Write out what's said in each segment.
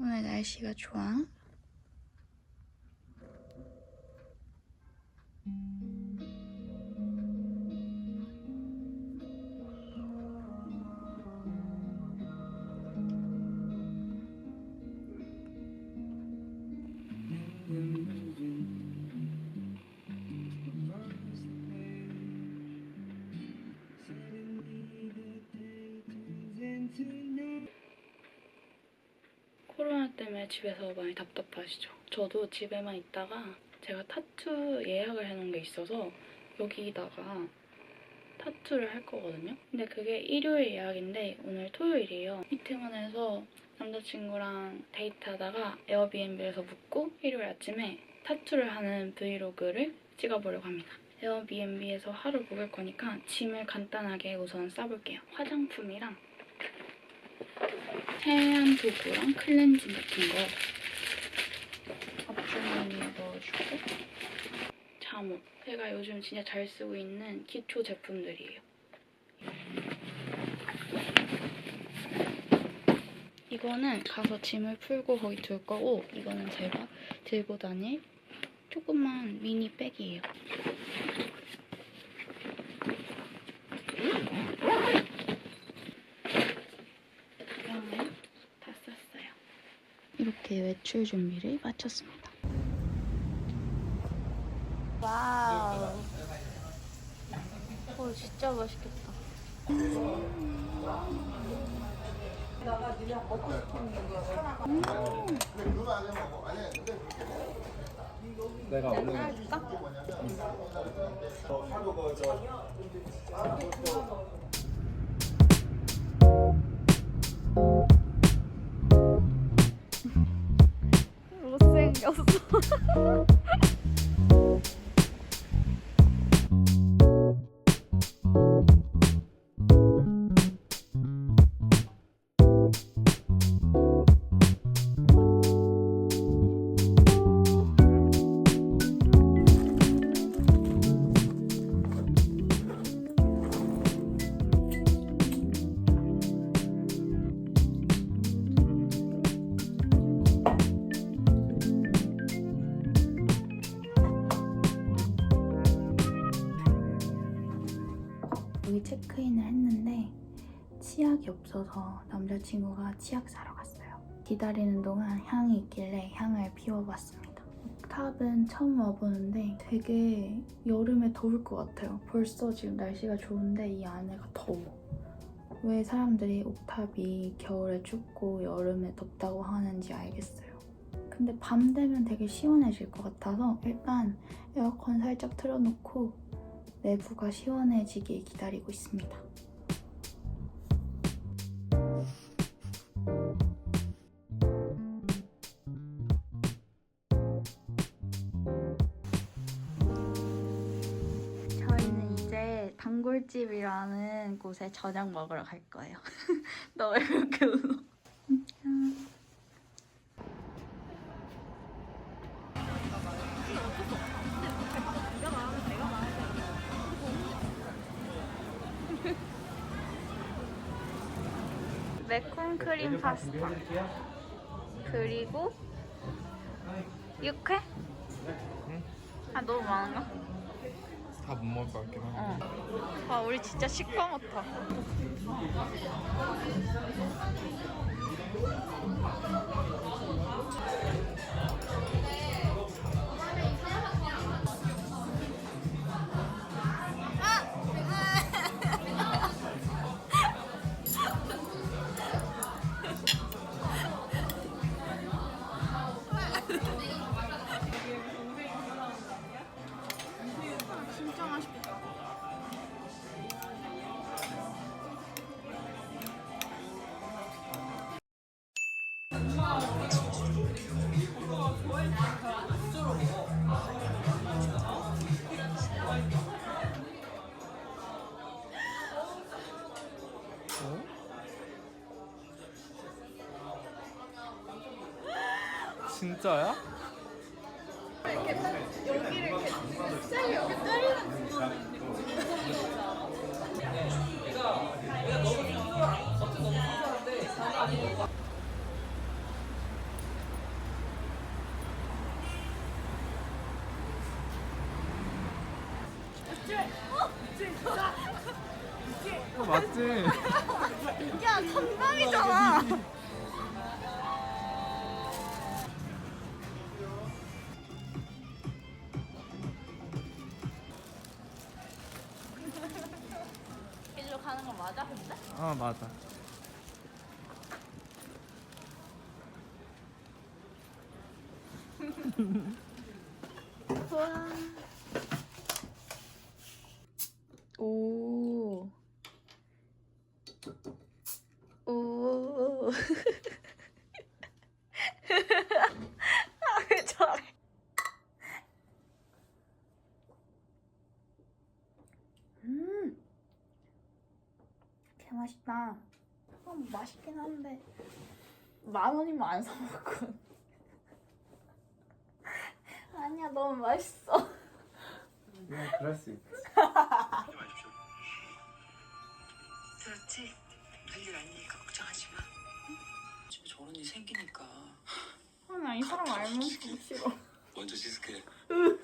오늘 날씨가 좋아. 집에서 많이 답답하시죠? 저도 집에만 있다가 제가 타투 예약을 해놓은 게 있어서 여기다가 타투를 할 거거든요. 근데 그게 일요일 예약인데 오늘 토요일이에요. 이태원에서 남자친구랑 데이트하다가 에어비앤비에서 묵고 일요일 아침에 타투를 하는 브이로그를 찍어보려고 합니다. 에어비앤비에서 하루 묵을 거니까 짐을 간단하게 우선 싸볼게요. 화장품이랑 세안 도구랑 클렌징 같은 거 앞주머니에 넣어주고 잠옷. 제가 요즘 진짜 잘 쓰고 있는 기초 제품들이에요. 이거는 가서 짐을 풀고 거기 둘 거고 이거는 제가 들고 다닐 조그만 미니 백이에요 그러면 다 썼어요. 이렇게 외출 준비를 마쳤습니다. 와우. 오, 진짜 맛있겠다. 내가 오늘 못 생겼어. 없어서 남자친구가 치약 사러 갔어요. 기다리는 동안 향이 있길래 향을 피워봤습니다. 옥탑은 처음 와보는데 되게 여름에 더울 것 같아요. 벌써 지금 날씨가 좋은데 이 안에가 더워. 왜 사람들이 옥탑이 겨울에 춥고 여름에 덥다고 하는지 알겠어요. 근데 밤 되면 되게 시원해질 것 같아서 일단 에어컨 살짝 틀어놓고 내부가 시원해지길 기다리고 있습니다. 단골집이라는 곳에 저녁 먹으러 갈 거예요. 너 왜 그렇게 웃어? 매콤 크림 파스타 그리고 육회? 아 너무 많은가? 다 못 먹을 것 같긴 한데 어. 아 우리 진짜 식빵 같아. 진짜야? 어, 맞지? 야 건강이잖아. 일로 가는 거 맞아 근데? 아 맞아. 오. 오. 아, 왜 저래? 음. 개 맛있다. 어, 맛있긴 한데 만 원이면 안 사 먹거든. 아니야, 너무 맛있어. 그냥 그럴 수 있지. 들었지? 별일 아니니까 걱정하지 마. 집에 저런 일 생기니까 아나 이 사람 알면 싫어. 먼저 씻을게.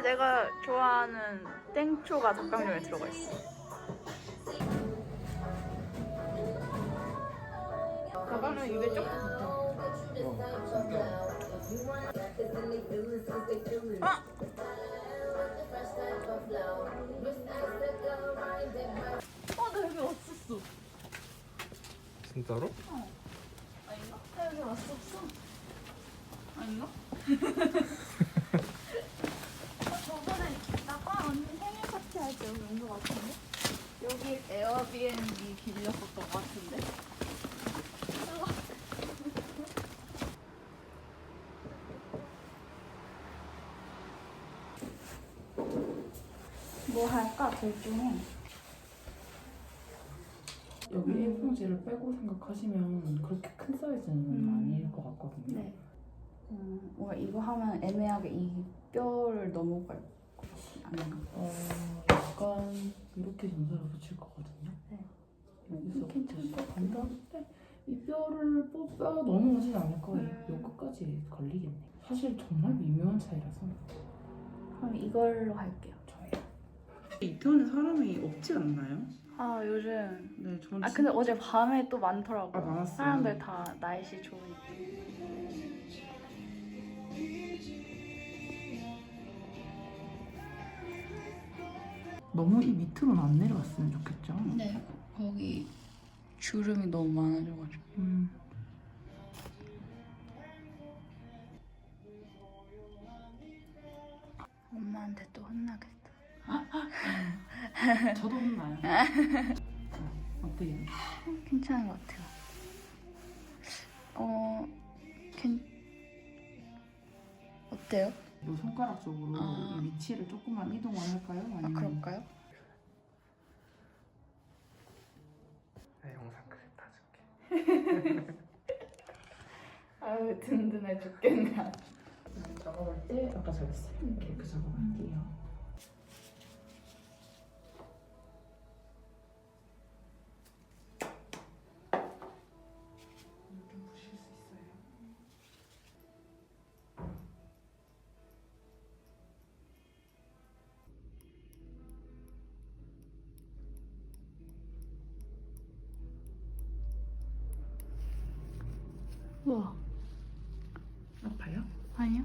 헐 내가 좋아하는 땡초가 닭강정에 들어가 있어 닭강정 입에 쪽 아! 어, 나 여기 왔었어. 진짜로? 아닌가? 나 여기 왔었어. 아닌가? 어, 저번에 나가 언니 생일 파티 할 때 여기 온 거 같은데? 여기 에어비앤비 빌렸었던 거 같은데? 뭐 할까 둘 중에? 여기 일봉지를 빼고 생각하시면 그렇게 큰 사이즈는 음. 아닐 것 같거든요. 네. 음, 뭔가 이거 하면 애매하게 이 뼈를 넘어갈? 어, 약간 이렇게 점사를 붙일 거거든요. 네. 여기서 괜찮을 것간 다음에 이 뼈를 뽑아 넘어오진 않을 거예요. 요 끝까지 걸리겠네. 사실 정말 미묘한 차이라서 그럼 이걸로 할게요. 이태원에 사람이 없지 않나요? 아 요즘 네, 저는 아 근데 어제 밤에 또 많더라고. 아, 많았어요. 사람들 다 날씨 좋으니까. 너무 이 밑으로는 안 내려왔으면 좋겠죠. 네. 거기 주름이 너무 많아져가지고. 음. 엄마한테 또 혼나겠다. 저도 혼나요. 어때요? 괜찮은 것 같아요. 어, 괜 어때요? 요 손가락 쪽으로 아. 이 위치를 조금만 이동을 할까요? 아 아니면 그럴까요? 내 영상 클립 다 줄게. 아유 든든해 죽겠네. 작업할 때 아까 잘했어요. 이렇게 그 작업할게요. 우와 아파요? 아니요?